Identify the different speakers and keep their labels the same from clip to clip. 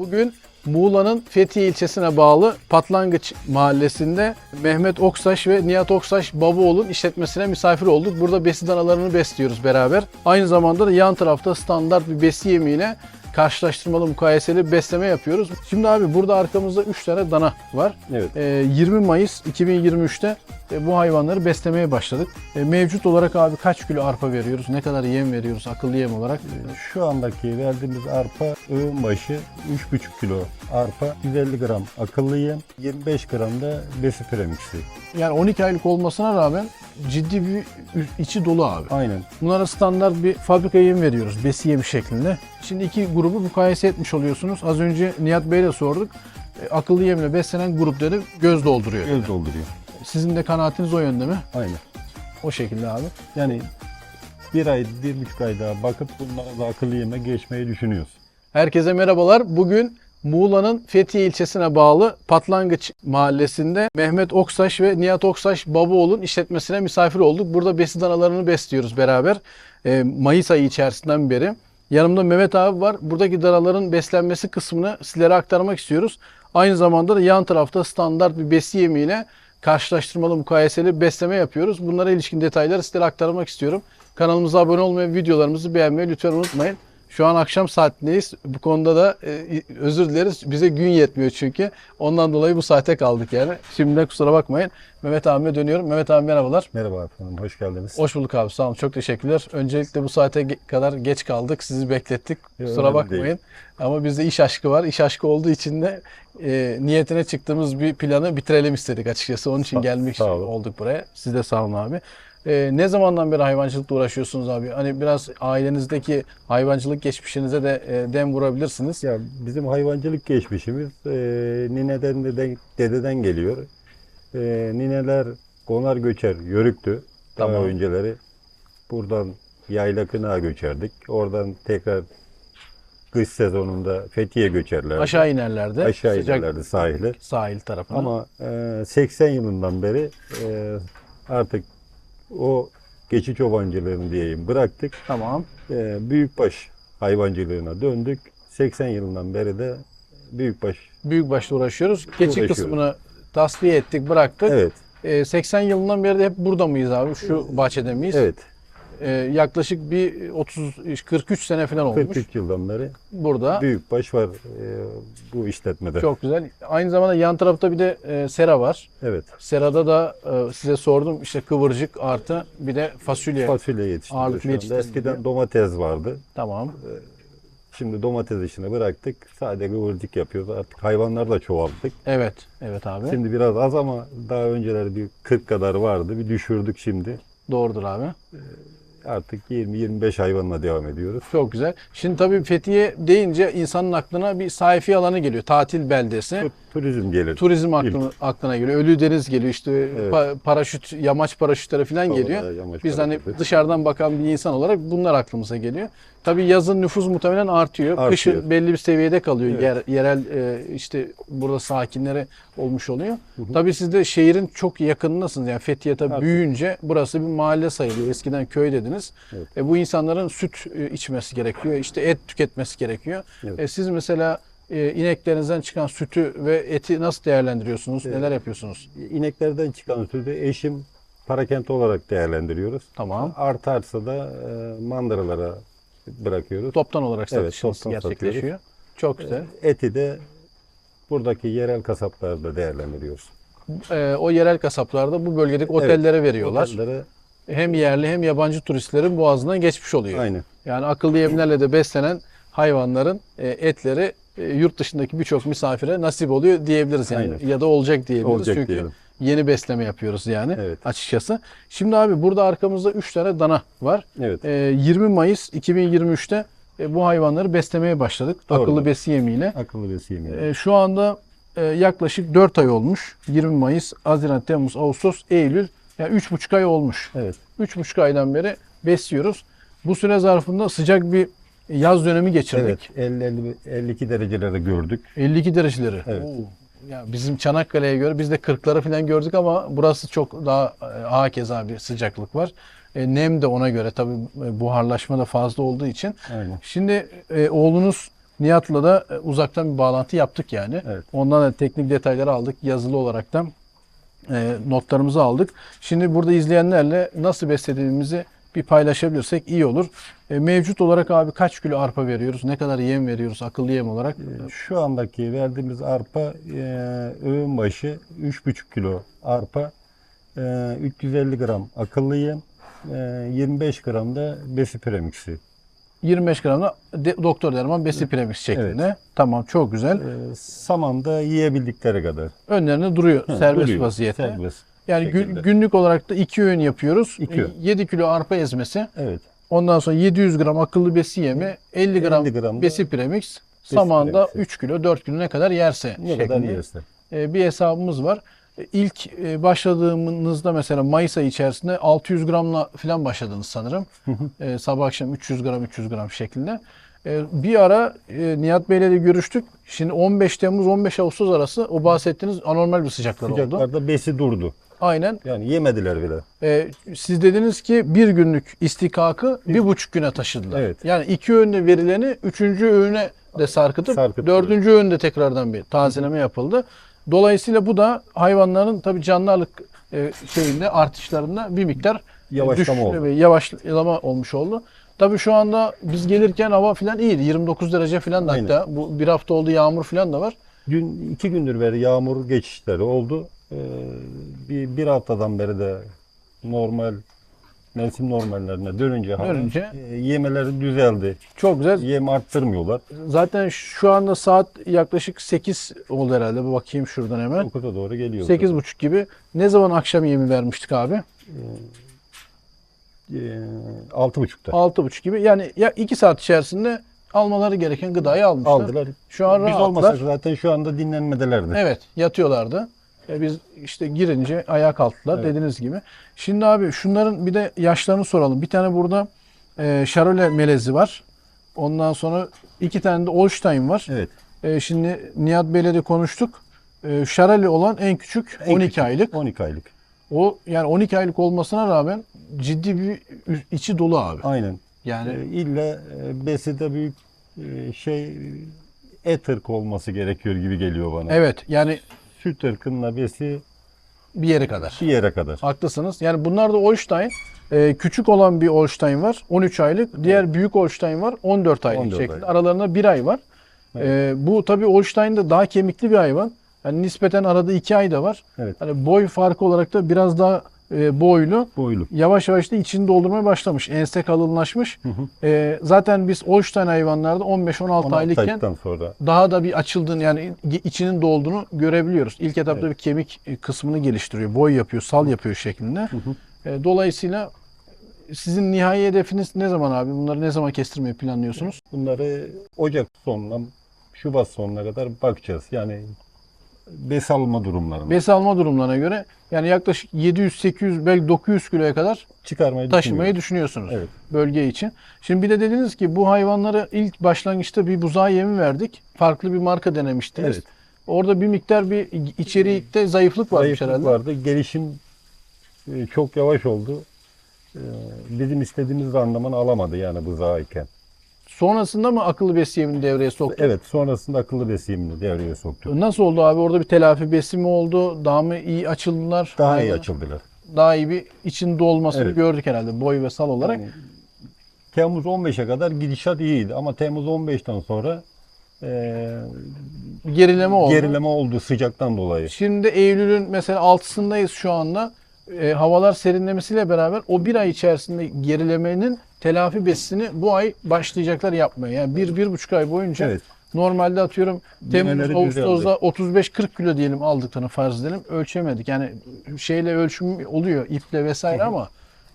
Speaker 1: Bugün Muğla'nın Fethiye ilçesine bağlı Patlangıç mahallesinde Mehmet Oksaş ve Nihat Oksaş Babaoğlu'nun işletmesine misafir olduk. Burada besi danalarını besliyoruz beraber. Aynı zamanda da yan tarafta standart bir besi yemiyle karşılaştırmalı mukayeseli besleme yapıyoruz. Şimdi abi burada arkamızda 3 tane dana var.
Speaker 2: Evet.
Speaker 1: Ee, 20 Mayıs 2023'te e, bu hayvanları beslemeye başladık. E, Mevcut olarak abi kaç kilo arpa veriyoruz? Ne kadar yem veriyoruz akıllı yem olarak?
Speaker 2: Şu andaki verdiğimiz arpa öğün başı 3,5 kilo arpa, 150 gram akıllı yem, 25 gram da besi premiksi.
Speaker 1: Yani 12 aylık olmasına rağmen ciddi bir içi dolu abi.
Speaker 2: Aynen.
Speaker 1: Bunlara standart bir fabrika yem veriyoruz. Besi yemi şeklinde. Şimdi iki grubu mukayese etmiş oluyorsunuz. Az önce Nihat Bey'le sorduk. E, akıllı yemle beslenen grup dedi göz dolduruyor.
Speaker 2: Göz dolduruyor.
Speaker 1: Sizin de kanaatiniz o yönde mi?
Speaker 2: Aynen.
Speaker 1: O şekilde abi.
Speaker 2: Yani bir ay, bir buçuk ay daha bakıp bunlara da akıllı yeme geçmeyi düşünüyoruz.
Speaker 1: Herkese merhabalar. Bugün Muğla'nın Fethiye ilçesine bağlı Patlangıç mahallesinde Mehmet Oksaş ve Nihat Oksaş Babaoğlu'nun işletmesine misafir olduk. Burada besi danalarını besliyoruz beraber. Ee, Mayıs ayı içerisinden beri. Yanımda Mehmet abi var. Buradaki danaların beslenmesi kısmını sizlere aktarmak istiyoruz. Aynı zamanda da yan tarafta standart bir besi yemiyle karşılaştırmalı mukayeseli besleme yapıyoruz. Bunlara ilişkin detayları sizlere aktarmak istiyorum. Kanalımıza abone olmayı, videolarımızı beğenmeyi lütfen unutmayın. Şu an akşam saatindeyiz. Bu konuda da e, özür dileriz. Bize gün yetmiyor çünkü. Ondan dolayı bu saate kaldık yani. Şimdiden kusura bakmayın. Mehmet abime dönüyorum. Mehmet abi merhabalar.
Speaker 2: Merhaba efendim, hoş geldiniz.
Speaker 1: Hoş bulduk abi. Sağ olun. Çok teşekkürler. Öncelikle bu saate ge- kadar geç kaldık. Sizi beklettik. Kusura
Speaker 2: önemli
Speaker 1: bakmayın.
Speaker 2: değil.
Speaker 1: Ama bizde iş aşkı var. İş aşkı olduğu için de e, niyetine çıktığımız bir planı bitirelim istedik açıkçası. Onun için
Speaker 2: Sağ-
Speaker 1: gelmek
Speaker 2: sağ olun.
Speaker 1: olduk buraya. Siz de sağ olun abi. E, ne zamandan beri hayvancılıkla uğraşıyorsunuz abi? Hani biraz ailenizdeki hayvancılık geçmişinize de e, dem vurabilirsiniz.
Speaker 2: Ya bizim hayvancılık geçmişimiz e, nineden deden, dededen geliyor. E, nineler konar göçer, yörüktü. Daha
Speaker 1: Tamam.
Speaker 2: önceleri buradan yayla kınağa göçerdik. Oradan tekrar kış sezonunda Fethiye göçerlerdi.
Speaker 1: Aşağı inerlerde.
Speaker 2: Aşağı
Speaker 1: sıcak
Speaker 2: inerlerdi sahile.
Speaker 1: Sahil tarafına.
Speaker 2: Ama e, 80 yılından beri e, artık o geçiş çobancılığını diyeyim bıraktık.
Speaker 1: Tamam.
Speaker 2: E, büyükbaş hayvancılığına döndük. 80 yılından beri de büyükbaş.
Speaker 1: Büyükbaşla uğraşıyoruz. Geçik
Speaker 2: Uğraşıyoruz.
Speaker 1: kısmını tasfiye ettik, bıraktık.
Speaker 2: Evet,
Speaker 1: E, 80 yılından beri de hep burada mıyız abi? Şu bahçede miyiz?
Speaker 2: evet.
Speaker 1: E, yaklaşık bir 30 43 sene falan olmuş
Speaker 2: 43 yıldan beri
Speaker 1: burada.
Speaker 2: büyükbaş var e, bu işletmede.
Speaker 1: Çok güzel. Aynı zamanda yan tarafta bir de e, sera var.
Speaker 2: Evet,
Speaker 1: Serada da e, size sordum işte kıvırcık artı bir de fasulye.
Speaker 2: fasulye yetiştiriyor. Eskiden domates vardı.
Speaker 1: tamam.
Speaker 2: Şimdi domates işini bıraktık. Sadece kıvırcık yapıyoruz. Artık hayvanları da çoğalttık.
Speaker 1: Evet. Evet abi.
Speaker 2: Şimdi biraz az ama daha önceleri bir 40 kadar vardı. Bir düşürdük şimdi.
Speaker 1: Doğrudur abi.
Speaker 2: Artık 20-25 hayvanla devam ediyoruz.
Speaker 1: Çok güzel. Şimdi tabii Fethiye deyince insanın aklına bir sayfi alanı geliyor. Tatil beldesi.
Speaker 2: Tu- Turizm gelir.
Speaker 1: Turizm aklına, aklına geliyor. Ölüdeniz geliyor. İşte
Speaker 2: Evet.
Speaker 1: pa- paraşüt, yamaç paraşütleri falan
Speaker 2: Doğru,
Speaker 1: geliyor.
Speaker 2: yamaç
Speaker 1: Biz hani dışarıdan bakan bir insan olarak bunlar aklımıza geliyor. Tabii yazın nüfus muhtemelen artıyor.
Speaker 2: Artıyor.
Speaker 1: Kışın belli bir seviyede kalıyor.
Speaker 2: Evet.
Speaker 1: Yer, yerel e, işte burada sakinleri olmuş oluyor. Tabii siz de şehrin çok yakınındasınız. Yani Fethiye tabii
Speaker 2: Artık.
Speaker 1: büyüyünce burası bir mahalle sayılıyor. Eskiden köy dediniz.
Speaker 2: Evet.
Speaker 1: E, bu insanların süt e, içmesi gerekiyor. İşte et tüketmesi gerekiyor.
Speaker 2: Evet.
Speaker 1: E, siz mesela e, ineklerinizden çıkan sütü ve eti nasıl değerlendiriyorsunuz? Neler yapıyorsunuz?
Speaker 2: İneklerden çıkan sütü eşim parakent olarak değerlendiriyoruz.
Speaker 1: Tamam.
Speaker 2: Artarsa da e, mandıralara bırakıyoruz.
Speaker 1: Toptan olarak
Speaker 2: Evet,
Speaker 1: satışınız
Speaker 2: toptan
Speaker 1: gerçekleşiyor. Çok güzel.
Speaker 2: Eti de buradaki yerel kasaplarda değerlendiriyoruz.
Speaker 1: E, o yerel kasaplarda bu bölgedeki otellere veriyorlar.
Speaker 2: Otellere
Speaker 1: Hem yerli hem yabancı turistlerin boğazından geçmiş oluyor.
Speaker 2: aynı.
Speaker 1: Yani akıllı yemlerle de beslenen hayvanların e, etleri e, yurt dışındaki birçok misafire nasip oluyor diyebiliriz yani
Speaker 2: Aynen.
Speaker 1: ya da olacak diyebiliriz
Speaker 2: Olacak
Speaker 1: çünkü
Speaker 2: diyelim.
Speaker 1: yeni besleme yapıyoruz yani
Speaker 2: Evet.
Speaker 1: açıkçası. Şimdi abi burada arkamızda 3 tane dana var.
Speaker 2: Evet.
Speaker 1: E, 20 Mayıs 2023'te e, bu hayvanları beslemeye başladık
Speaker 2: Doğrudur.
Speaker 1: akıllı besi yemiyle.
Speaker 2: Akıllı besi yemeği.
Speaker 1: E, şu anda e, yaklaşık 4 ay olmuş. 20 Mayıs, Haziran, Temmuz, Ağustos, Eylül yani 3,5 ay olmuş.
Speaker 2: Evet.
Speaker 1: 3,5 aydan beri besliyoruz. Bu süre zarfında sıcak bir yaz dönemi geçirdik.
Speaker 2: Evet. 50, 50 52 dereceleri gördük.
Speaker 1: 52 dereceleri.
Speaker 2: Evet.
Speaker 1: Oo. Ya bizim Çanakkale'ye göre biz de 40'ları falan gördük ama burası çok daha e, hakeza bir sıcaklık var. E, nem de ona göre tabii e, buharlaşma da fazla olduğu için.
Speaker 2: Aynen.
Speaker 1: Şimdi e, oğlunuz Nihat'la da e, uzaktan bir bağlantı yaptık yani.
Speaker 2: Evet.
Speaker 1: Ondan da teknik detayları aldık. Yazılı olarak da e, notlarımızı aldık. Şimdi burada izleyenlerle nasıl beslediğimizi bir paylaşabilirsek iyi olur. E, mevcut olarak abi kaç kilo arpa veriyoruz? Ne kadar yem veriyoruz akıllı yem olarak?
Speaker 2: Şu andaki verdiğimiz arpa e, öğün başı 3,5 kilo arpa, e, 350 gram akıllı yem, e, 25 gram da besi premiksi.
Speaker 1: 25 gramda de, doktor derman besi premix şeklinde. Tamam çok güzel.
Speaker 2: E, samanda yiyebildikleri kadar.
Speaker 1: Önlerinde duruyor
Speaker 2: Hı,
Speaker 1: serbest
Speaker 2: duruyor,
Speaker 1: vaziyette.
Speaker 2: Serbest.
Speaker 1: Yani gün- günlük olarak da iki öğün yapıyoruz.
Speaker 2: İki öğün.
Speaker 1: 7 kilo arpa ezmesi.
Speaker 2: Evet.
Speaker 1: Ondan sonra 700 gram akıllı besi yemi, 50 gram,
Speaker 2: 50 gram da
Speaker 1: besi premix. Samanda
Speaker 2: premix.
Speaker 1: 3 kilo, 4 kilo ne kadar yerse
Speaker 2: Ne kadar
Speaker 1: şeklinde,
Speaker 2: yerse.
Speaker 1: e, bir hesabımız var. E, İlk e, başladığımızda mesela Mayıs ayı içerisinde 600 gramla falan başladınız sanırım. E, sabah akşam 300 gram 300 gram şeklinde. E, bir ara e, Nihat Bey'le de görüştük. Şimdi 15 Temmuz 15 Ağustos arası o bahsettiğiniz anormal bir sıcaklar oldu.
Speaker 2: Sıcaklarda besi durdu.
Speaker 1: Aynen.
Speaker 2: Yani yemediler bile.
Speaker 1: E, siz dediniz ki bir günlük istikakı bir buçuk güne taşıdılar.
Speaker 2: Evet.
Speaker 1: Yani iki öğünde verileni üçüncü öğüne de sarkıtıp
Speaker 2: Sarkıtıyor.
Speaker 1: dördüncü öğünde tekrardan bir tazeleme yapıldı. Dolayısıyla bu da hayvanların tabii canlılık e, şeyinde artışlarında bir miktar e,
Speaker 2: Yavaşlama oldu.
Speaker 1: Yavaşlama olmuş oldu. Tabii şu anda biz gelirken hava falan iyiydi. 29 derece falan da
Speaker 2: Aynen.
Speaker 1: hatta bu bir hafta oldu yağmur falan da var.
Speaker 2: Dün iki gündür beri yağmur geçişleri oldu. Ee, bir, bir haftadan beri de normal mevsim normallerine dönünce,
Speaker 1: Dönünce.
Speaker 2: e, yemeleri düzeldi.
Speaker 1: Çok güzel.
Speaker 2: Yem arttırmıyorlar.
Speaker 1: Zaten şu anda saat yaklaşık 8 oldu herhalde. Bir bakayım şuradan hemen.
Speaker 2: 9'a doğru geliyor.
Speaker 1: 8.30 gibi. Ne zaman akşam yemi vermiştik abi?
Speaker 2: Ee, altı buçukta
Speaker 1: 6.30 gibi. Yani ya 2 saat içerisinde almaları gereken gıdayı almışlar.
Speaker 2: aldılar.
Speaker 1: Şu an
Speaker 2: Biz
Speaker 1: rahatlar.
Speaker 2: olmasak zaten şu anda dinlenmedelerdi.
Speaker 1: Evet yatıyorlardı. E biz işte girince ayağa kalktılar
Speaker 2: Evet.
Speaker 1: dediğiniz gibi. Şimdi abi şunların bir de yaşlarını soralım. Bir tane burada e, Charolais melezi var. Ondan sonra iki tane de Holstein var.
Speaker 2: Evet.
Speaker 1: E, şimdi Nihat Bey'le de konuştuk. E, Charolais olan en küçük
Speaker 2: En
Speaker 1: 12
Speaker 2: küçük,
Speaker 1: aylık.
Speaker 2: 12 aylık.
Speaker 1: O yani 12 aylık olmasına rağmen ciddi bir içi dolu abi.
Speaker 2: Aynen.
Speaker 1: Yani
Speaker 2: Ee, illa e, besi de büyük e, şey et ırkı olması gerekiyor gibi geliyor bana.
Speaker 1: evet yani
Speaker 2: Süt ırkınla besi
Speaker 1: bir yere kadar.
Speaker 2: bir yere kadar.
Speaker 1: Haklısınız. Yani bunlar da Holstein. Ee, küçük olan bir Holstein var 13 aylık. Diğer büyük Holstein var 14 aylık
Speaker 2: 14
Speaker 1: şeklinde.
Speaker 2: aylık.
Speaker 1: Aralarında bir ay var. Ee, bu tabii Holstein de daha kemikli bir hayvan. Yani nispeten arada 2 ay da var.
Speaker 2: Evet.
Speaker 1: Hani boy farkı olarak da biraz daha e, boylu.
Speaker 2: Boylu.
Speaker 1: Yavaş yavaş da içini doldurmaya başlamış. Ense kalınlaşmış. Ee, zaten biz Holstein hayvanlarda 15-16
Speaker 2: 16
Speaker 1: aylıkken
Speaker 2: sonra.
Speaker 1: daha da bir açıldığını yani içinin dolduğunu görebiliyoruz. İlk etapta bir kemik e, kısmını geliştiriyor. Boy yapıyor, sal yapıyor şeklinde. E, Dolayısıyla sizin nihai hedefiniz ne zaman abi? Bunları ne zaman kestirmeyi planlıyorsunuz?
Speaker 2: Bunları Ocak sonuna, Şubat sonuna kadar bakacağız. Yani bes alma durumlarına.
Speaker 1: Bes alma durumlarına göre yani yaklaşık 700, 800 belki 900 kiloya kadar
Speaker 2: çıkarmayı
Speaker 1: taşımayı düşünüyorsunuz
Speaker 2: Evet.
Speaker 1: bölge için. Şimdi bir de dediniz ki bu hayvanları ilk başlangıçta bir buzağı yemi verdik. Farklı bir marka denemiştiniz.
Speaker 2: Evet.
Speaker 1: Orada bir miktar bir içerikte zayıflık varmış
Speaker 2: Zayıflık
Speaker 1: herhalde.
Speaker 2: vardı. Gelişim e, çok yavaş oldu. E, Bizim istediğimiz randımanı alamadı yani buzağıyken.
Speaker 1: Sonrasında mı akıllı besi yemini devreye soktu?
Speaker 2: Evet sonrasında akıllı besiyimini devreye soktuk.
Speaker 1: Nasıl oldu abi? Orada bir telafi besi mi oldu? Daha mı iyi açıldılar?
Speaker 2: Daha iyi
Speaker 1: Hayvanın
Speaker 2: açıldılar.
Speaker 1: Daha iyi bir içinde olmasını
Speaker 2: Evet.
Speaker 1: gördük herhalde boy ve sal olarak.
Speaker 2: Yani Temmuz 15'e kadar gidişat iyiydi ama Temmuz 15'ten sonra e,
Speaker 1: Gerileme oldu.
Speaker 2: gerileme oldu sıcaktan dolayı.
Speaker 1: Şimdi Eylül'ün mesela 6'sındayız şu anda. E, havalar serinlemesiyle beraber o bir ay içerisinde gerilemenin telafi besini bu ay başlayacaklar yapmaya. Yani bir, bir buçuk ay boyunca
Speaker 2: Evet.
Speaker 1: normalde atıyorum Temmuz, Ağustos'da 35-40 kilo diyelim aldıklarını farz edelim. Ölçemedik. Yani şeyle ölçüm oluyor iple vesaire ama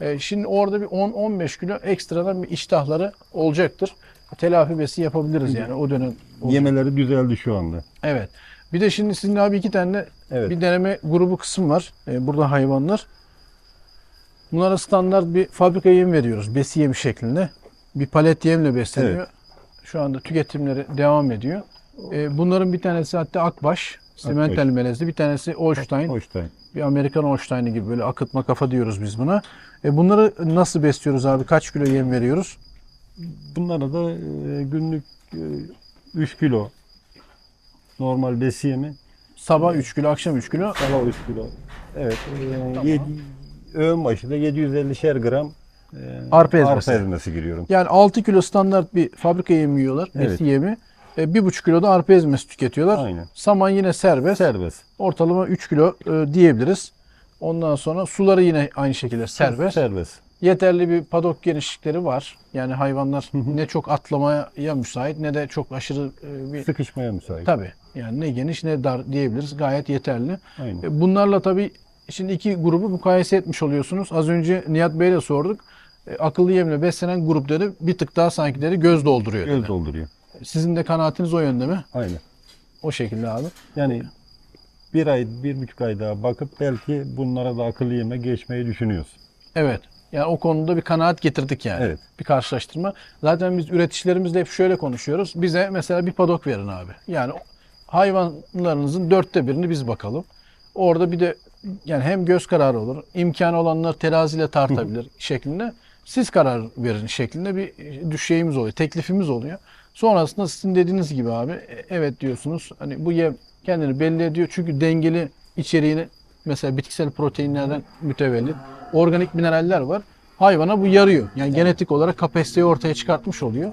Speaker 1: e, şimdi orada bir 10-15 kilo ekstradan bir iştahları olacaktır. Telafi besi yapabiliriz yani o dönem. olacak.
Speaker 2: Yemeleri düzeldi şu anda.
Speaker 1: Evet. Bir de şimdi sizin abi iki tane
Speaker 2: Evet.
Speaker 1: bir deneme grubu kısım var. Ee, burada hayvanlar. Bunlara standart bir fabrika yem veriyoruz. Besi yemi şeklinde. Bir palet yemle besleniyor.
Speaker 2: Evet.
Speaker 1: Şu anda tüketimleri devam ediyor. Ee, bunların bir tanesi hatta Akbaş. Simental melezli. Bir tanesi Holstein.
Speaker 2: Hoştay.
Speaker 1: Bir Amerikan Holstein'i gibi böyle akıtma kafa diyoruz biz buna. E bunları nasıl besliyoruz abi? Kaç kilo yem veriyoruz?
Speaker 2: Bunlara da e, günlük e, 3 kilo normal besiyemi.
Speaker 1: Sabah 3 kilo, akşam 3 kilo.
Speaker 2: Sabah 3 kilo. Evet. E, yedi- öğün başı da 750'şer gram e,
Speaker 1: Arpa ezmesi.
Speaker 2: ezmesi giriyorum.
Speaker 1: Yani 6 kilo standart bir fabrika yemi yiyorlar.
Speaker 2: Evet.
Speaker 1: Besi yemi. E, 1,5 kilo da arpa ezmesi tüketiyorlar.
Speaker 2: Aynen.
Speaker 1: Saman yine serbest.
Speaker 2: Serbest.
Speaker 1: Ortalama 3 kilo e, diyebiliriz. Ondan sonra suları yine aynı şekilde serbest.
Speaker 2: Serbest.
Speaker 1: Yeterli bir padok genişlikleri var. Yani hayvanlar ne çok atlamaya müsait ne de çok aşırı e, bir
Speaker 2: Sıkışmaya müsait.
Speaker 1: tabi yani ne geniş ne dar diyebiliriz. Gayet yeterli.
Speaker 2: Aynen.
Speaker 1: E, Bunlarla tabi şimdi iki grubu mukayese etmiş oluyorsunuz. Az önce Nihat Bey'le sorduk. E, Akıllı yemle beslenen grupları bir tık daha sankileri göz dolduruyor. dedi.
Speaker 2: Göz dolduruyor.
Speaker 1: Sizin de kanaatiniz o yönde mi?
Speaker 2: Aynen.
Speaker 1: O şekilde abi.
Speaker 2: Yani bir ay, bir buçuk ay daha bakıp belki bunlara da akıllı yeme geçmeyi düşünüyoruz.
Speaker 1: Evet. Yani o konuda bir kanaat getirdik yani.
Speaker 2: Evet.
Speaker 1: Bir karşılaştırma. Zaten biz üreticilerimizle hep şöyle konuşuyoruz. Bize mesela bir padok verin abi. Yani hayvanlarınızın dörtte birini biz bakalım. Orada bir de yani hem göz kararı olur, imkanı olanlar teraziyle tartabilir şeklinde. Siz karar verin şeklinde bir düşeyimiz oluyor, teklifimiz oluyor. Sonrasında sizin dediğiniz gibi abi e, evet diyorsunuz. Hani bu yem kendini belli ediyor. Çünkü dengeli içeriğini mesela bitkisel proteinlerden mütevellit organik mineraller var. Hayvana bu yarıyor. Yani genetik olarak kapasiteyi ortaya çıkartmış oluyor.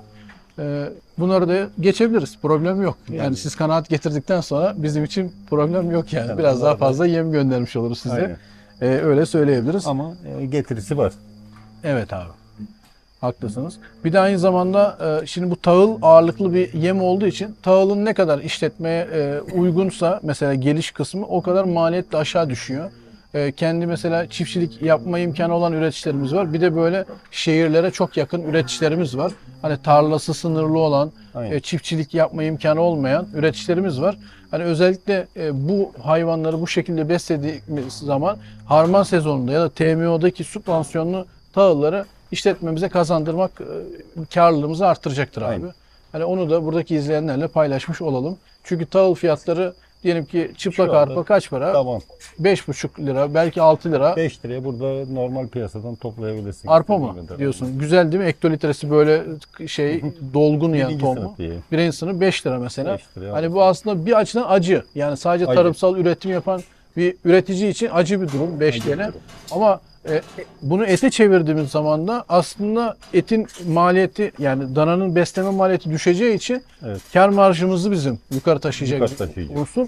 Speaker 1: Ee, bunları da geçebiliriz. Problem yok. Yani,
Speaker 2: Yani-
Speaker 1: siz kanaat getirdikten sonra bizim için problem yok yani. Biraz daha fazla yem göndermiş oluruz size. Ee, öyle söyleyebiliriz.
Speaker 2: Ama e, getirisi var.
Speaker 1: Evet abi. Haklısınız. Bir de aynı zamanda e, şimdi bu tahıl ağırlıklı bir yem olduğu için tahılın ne kadar işletmeye e, uygunsa mesela geliş kısmı o kadar maliyet de aşağı düşüyor. E, Kendi mesela çiftçilik yapma imkanı olan üreticilerimiz var. Bir de böyle şehirlere çok yakın üreticilerimiz var. Hani tarlası sınırlı olan,
Speaker 2: Aynen.
Speaker 1: e, çiftçilik yapma imkanı olmayan üreticilerimiz var. Hani özellikle e, bu hayvanları bu şekilde beslediğimiz zaman harman sezonunda ya da TMO'daki sübvansiyonlu tahılları işletmemize kazandırmak e, karlılığımızı arttıracaktır abi.
Speaker 2: Aynen.
Speaker 1: Hani onu da buradaki izleyenlerle paylaşmış olalım. Çünkü tahıl fiyatları diyelim ki çıplak
Speaker 2: Şu anda
Speaker 1: arpa kaç para?
Speaker 2: Tamam.
Speaker 1: 5,5 lira belki 6 lira.
Speaker 2: 5 liraya burada normal piyasadan toplayabilirsin.
Speaker 1: Arpa
Speaker 2: İstediğin
Speaker 1: mı
Speaker 2: kadar.
Speaker 1: diyorsun? Güzel değil mi? Hektolitresi böyle şey dolgun yani
Speaker 2: Birinci
Speaker 1: ton
Speaker 2: sınıf
Speaker 1: mu?
Speaker 2: diye.
Speaker 1: Birinci sınıf 5 lira mesela.
Speaker 2: Beş liraya
Speaker 1: hani bu aslında bir açıdan acı. Yani sadece
Speaker 2: Acı.
Speaker 1: tarımsal üretim yapan bir üretici için acı bir durum 5 TL. Ama e, bunu ete çevirdiğimiz zaman da aslında etin maliyeti yani dananın besleme maliyeti düşeceği için
Speaker 2: Evet.
Speaker 1: kar marjımızı bizim yukarı taşıyacak
Speaker 2: Yukarı taşıyacak.
Speaker 1: unsur.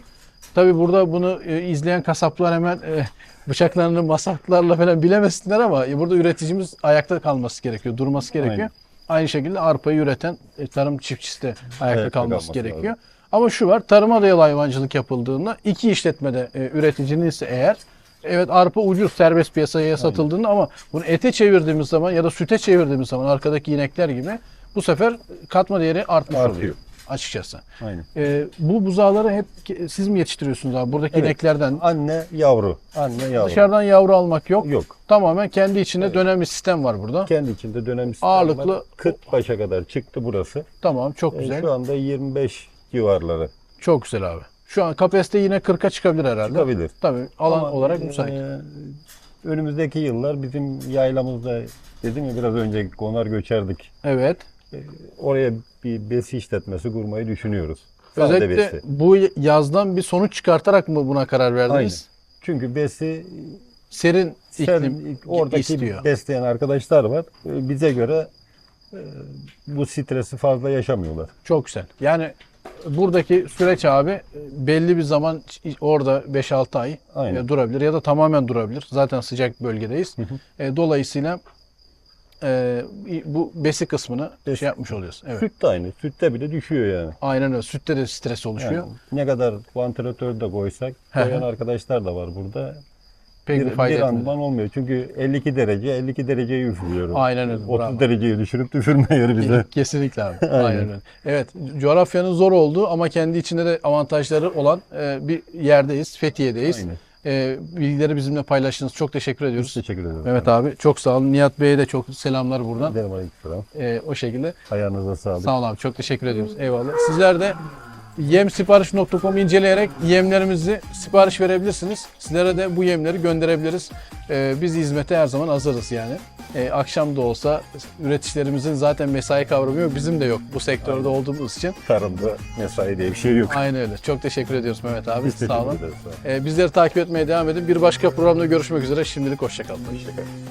Speaker 1: Tabii burada bunu e, izleyen kasaplar hemen e, bıçaklarını masaklarla falan bilemesinler ama e, burada üreticimiz ayakta kalması gerekiyor, durması gerekiyor.
Speaker 2: Aynen.
Speaker 1: Aynı şekilde arpayı üreten e, tarım çiftçisi de ayakta,
Speaker 2: Ayakta
Speaker 1: kalması,
Speaker 2: kalması
Speaker 1: gerekiyor.
Speaker 2: lazım.
Speaker 1: Ama şu var, tarıma dayalı hayvancılık yapıldığında iki işletmede e, üreticinin ise eğer Evet arpa ucuz serbest piyasaya satıldığında ama bunu ete çevirdiğimiz zaman ya da süte çevirdiğimiz zaman arkadaki inekler gibi bu sefer katma değeri artmış
Speaker 2: Artıyor.
Speaker 1: oluyor açıkçası.
Speaker 2: Aynen.
Speaker 1: Ee, bu buzağları hep siz mi yetiştiriyorsunuz abi? Buradaki
Speaker 2: Evet.
Speaker 1: ineklerden.
Speaker 2: Anne yavru. Anne yavru.
Speaker 1: Dışarıdan yavru almak yok.
Speaker 2: Yok.
Speaker 1: Tamamen kendi içinde dönen bir sistem var burada.
Speaker 2: Kendi içinde dönem sistem
Speaker 1: Ağırlıklı-
Speaker 2: var. 40 başa kadar çıktı burası.
Speaker 1: Tamam çok
Speaker 2: E,
Speaker 1: güzel.
Speaker 2: Şu anda 25 civarları
Speaker 1: Çok güzel abi. Şu an kapasite yine 40'a çıkabilir herhalde.
Speaker 2: çıkabilir.
Speaker 1: Tabii alan
Speaker 2: Ama,
Speaker 1: olarak
Speaker 2: e,
Speaker 1: müsait.
Speaker 2: önümüzdeki yıllar bizim yaylamızda dedim ya biraz önce konar göçerdik.
Speaker 1: Evet.
Speaker 2: Oraya bir besi işletmesi kurmayı düşünüyoruz. Sade
Speaker 1: Özellikle
Speaker 2: besi.
Speaker 1: bu yazdan bir sonuç çıkartarak mı buna karar verdiniz?
Speaker 2: Aynen. Çünkü besi
Speaker 1: Serin
Speaker 2: sen-
Speaker 1: iklim
Speaker 2: oradaki
Speaker 1: istiyor.
Speaker 2: besleyen arkadaşlar var. E, Bize göre e, bu stresi fazla yaşamıyorlar.
Speaker 1: Çok güzel. Yani buradaki süreç abi belli bir zaman orada 5-6 ay
Speaker 2: Aynen.
Speaker 1: e, durabilir ya da tamamen durabilir. Zaten sıcak bölgedeyiz. E, Dolayısıyla e, bu besi kısmını
Speaker 2: Besi.
Speaker 1: şey yapmış oluyoruz. Evet.
Speaker 2: Süt de aynı. Sütte bile düşüyor yani.
Speaker 1: Aynen öyle. Sütte de stres oluşuyor.
Speaker 2: Yani ne kadar vantilatör de koysak koyan arkadaşlar da var burada.
Speaker 1: Pek bir,
Speaker 2: bir,
Speaker 1: fayda
Speaker 2: bir
Speaker 1: etmedi.
Speaker 2: randıman olmuyor. Çünkü 52 derece 52 dereceyi üflüyorum.
Speaker 1: Aynen öyle.
Speaker 2: 30
Speaker 1: bravo.
Speaker 2: dereceyi düşürüp üfürmüyor bize.
Speaker 1: Kesinlikle abi. Aynen. öyle. Evet, coğrafyanın zor olduğu ama kendi içinde de avantajları olan e, bir yerdeyiz. Fethiye'deyiz.
Speaker 2: Aynen.
Speaker 1: E, bilgileri bizimle paylaştınız. Çok teşekkür
Speaker 2: Biz
Speaker 1: ediyoruz.
Speaker 2: teşekkür ederim.
Speaker 1: Mehmet abi çok sağ olun. Nihat Bey'e de çok selamlar buradan.
Speaker 2: Ederim aleykümselam.
Speaker 1: E, o şekilde.
Speaker 2: Ayağınıza sağlık.
Speaker 1: Sağ ol abi. Çok teşekkür ediyoruz. Eyvallah. Sizler de Yemsipariş.com inceleyerek yemlerimizi sipariş verebilirsiniz. Sizlere de bu yemleri gönderebiliriz. Ee, biz hizmete her zaman hazırız yani. Ee, akşam da olsa üreticilerimizin zaten mesai kavramı yok. Bizim de yok bu sektörde olduğumuz için.
Speaker 2: Tarımda mesai diye bir şey yok.
Speaker 1: Aynen öyle. Çok teşekkür ediyoruz Mehmet abi.
Speaker 2: Biz teşekkür
Speaker 1: Sağ olun.
Speaker 2: ederiz.
Speaker 1: Ee, bizleri takip etmeye devam edin. Bir başka programda görüşmek üzere. Şimdilik hoşçakalın.
Speaker 2: Hoşçakalın.